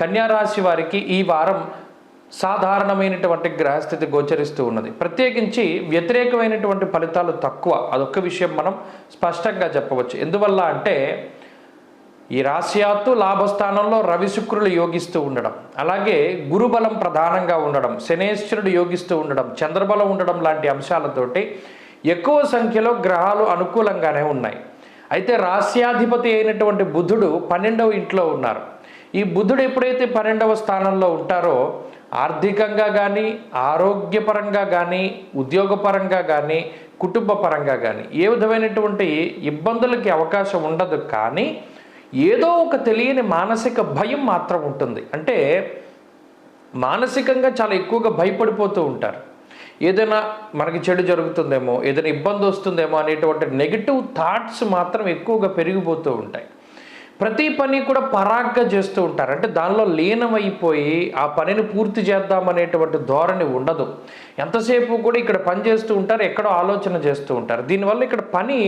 కన్యారాశి వారికి ఈ వారం సాధారణమైనటువంటి గ్రహస్థితి గోచరిస్తూ ఉన్నది. ప్రత్యేకించి వ్యతిరేకమైనటువంటి ఫలితాలు తక్కువ. అదొక్క విషయం మనం స్పష్టంగా చెప్పవచ్చు. ఎందువల్ల అంటే ఈ రాశ్యాత్తు లాభస్థానంలో రవి శుక్రులు యోగిస్తూ ఉండడం అలాగే గురుబలం ప్రధానంగా ఉండడం శనేశ్వరుడు యోగిస్తూ ఉండడం చంద్రబలం ఉండడం లాంటి అంశాలతోటి ఎక్కువ సంఖ్యలో గ్రహాలు అనుకూలంగానే ఉన్నాయి. అయితే రాస్యాధిపతి అయినటువంటి బుధుడు పన్నెండవ ఇంట్లో ఉన్నారు. ఈ బుధుడు ఎప్పుడైతే పన్నెండవ స్థానంలో ఉంటారో ఆర్థికంగా కానీ ఆరోగ్యపరంగా కానీ ఉద్యోగపరంగా కానీ కుటుంబ పరంగా కానీ ఏ విధమైనటువంటి ఇబ్బందులకి అవకాశం ఉండదు. కానీ ఏదో ఒక తెలియని మానసిక భయం మాత్రం ఉంటుంది. అంటే మానసికంగా చాలా ఎక్కువగా భయపడిపోతూ ఉంటారు. ఏదైనా మనకి చెడు జరుగుతుందేమో ఏదైనా ఇబ్బంది వస్తుందేమో అనేటువంటి నెగిటివ్ థాట్స్ మాత్రం ఎక్కువగా పెరిగిపోతూ ఉంటాయి. ప్రతి పని కూడా పరాగ్గా చేస్తూ ఉంటారు. అంటే దానిలో లీనమైపోయి ఆ పనిని పూర్తి చేద్దామనేటువంటి ధోరణి ఉండదు. ఎంతసేపు కూడా ఇక్కడ పని చేస్తూ ఉంటారు ఎక్కడో ఆలోచన చేస్తూ ఉంటారు. దీనివల్ల ఇక్కడ పని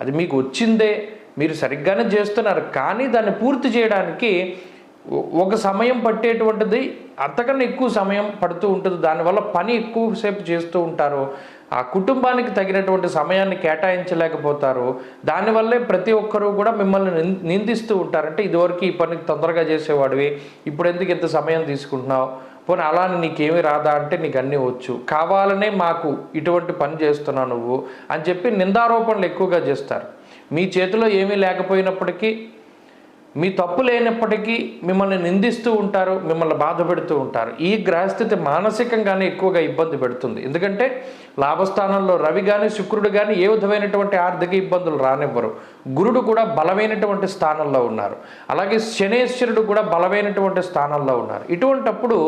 అది మీకు వచ్చిందే మీరు సరిగ్గానే చేస్తున్నారు. కానీ దాన్ని పూర్తి చేయడానికి ఒక సమయం పట్టేటువంటిది అంతకన్నా ఎక్కువ సమయం పడుతూ ఉంటుంది. దానివల్ల పని ఎక్కువసేపు చేస్తూ ఉంటారు. ఆ కుటుంబానికి తగినటువంటి సమయాన్ని కేటాయించలేకపోతారు. దానివల్లే ప్రతి ఒక్కరూ కూడా మిమ్మల్ని నిందిస్తూ ఉంటారంటే ఇదివరకు ఈ పని తొందరగా చేసేవాడివి ఇప్పుడు ఎందుకు ఇంత సమయం తీసుకుంటున్నావు? పోనీ అలా నీకేమీ రాదా అంటే నీకు అన్నీ వచ్చు. కావాలనే మాకు ఇటువంటి పని చేస్తున్నావు నువ్వు అని చెప్పి నిందారోపణలు ఎక్కువగా చేస్తారు. మీ చేతిలో ఏమీ లేకపోయినప్పటికీ మీ తప్పు లేనప్పటికీ మిమ్మల్ని నిందిస్తూ ఉంటారు మిమ్మల్ని బాధ పెడుతూ ఉంటారు. ఈ గ్రహస్థితి మానసికంగానే ఎక్కువగా ఇబ్బంది పెడుతుంది. ఎందుకంటే లాభస్థానంలో రవి కానీ శుక్రుడు కానీ ఏ విధమైనటువంటి ఆర్థిక ఇబ్బందులు రానివ్వరు. గురుడు కూడా బలమైనటువంటి స్థానంలో ఉన్నారు. అలాగే శనేశ్వరుడు కూడా బలమైనటువంటి స్థానంలో ఉన్నారు. ఇటువంటప్పుడు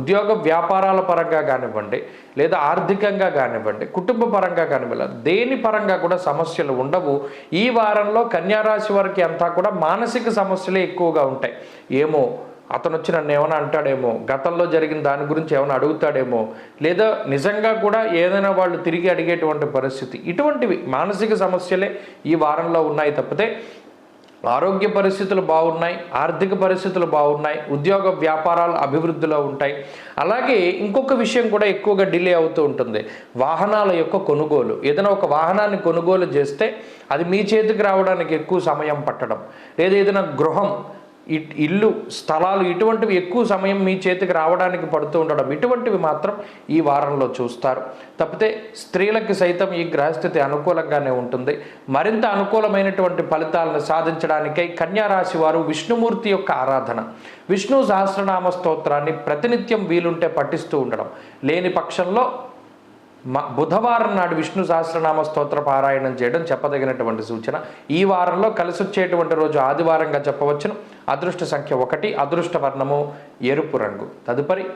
ఉద్యోగ వ్యాపారాల పరంగా కానివ్వండి లేదా ఆర్థికంగా కానివ్వండి కుటుంబ పరంగా కానివ్వండి దేని పరంగా కూడా సమస్యలు ఉండవు. ఈ వారంలో కన్యారాశి వారికి అంతా కూడా మానసిక సమస్యలే ఎక్కువగా ఉంటాయి. ఏమో అతను వచ్చి నన్ను ఏమైనా అంటాడేమో గతంలో జరిగిన దాని గురించి ఏమైనా అడుగుతాడేమో లేదా నిజంగా కూడా ఏదైనా వాళ్ళు తిరిగి అడిగేటువంటి పరిస్థితి. ఇటువంటివి మానసిక సమస్యలే ఈ వారంలో ఉన్నాయి తప్పితే ఆరోగ్య పరిస్థితులు బాగున్నాయి ఆర్థిక పరిస్థితులు బాగున్నాయి ఉద్యోగ వ్యాపారాలు అభివృద్ధిలో ఉంటాయి. అలాగే ఇంకొక విషయం కూడా ఎక్కువగా డిలే అవుతూ ఉంటుంది. వాహనాల యొక్క కొనుగోలు. ఏదైనా ఒక వాహనాన్ని కొనుగోలు చేస్తే అది మీ చేతికి రావడానికి ఎక్కువ సమయం పట్టడం. లేదా ఏదైనా గృహం ఇల్లు స్థలాలు ఇటువంటివి ఎక్కువ సమయం మీ చేతికి రావడానికి పడుతూ ఉండడం. ఇటువంటివి మాత్రం ఈ వారంలో చూస్తారు. తప్పితే స్త్రీలకి సైతం ఈ గ్రహస్థితి అనుకూలంగానే ఉంటుంది. మరింత అనుకూలమైనటువంటి ఫలితాలను సాధించడానికై కన్యా రాశి వారు విష్ణుమూర్తి యొక్క ఆరాధన. విష్ణు సహస్రనామ స్తోత్రాన్ని ప్రతినిత్యం వీలుంటే పఠిస్తూ ఉండడం. లేని పక్షంలో బుధవారం నాడు విష్ణు సహస్రనామ స్తోత్ర పారాయణం చేయడం చెప్పదగినటువంటి సూచన. ఈ వారంలో కలిసి వచ్చేటువంటి రోజు ఆదివారంగా చెప్పవచ్చును. అదృష్ట సంఖ్య ఒకటి అదృష్ట వర్ణము ఎరుపు రంగు. తదుపరి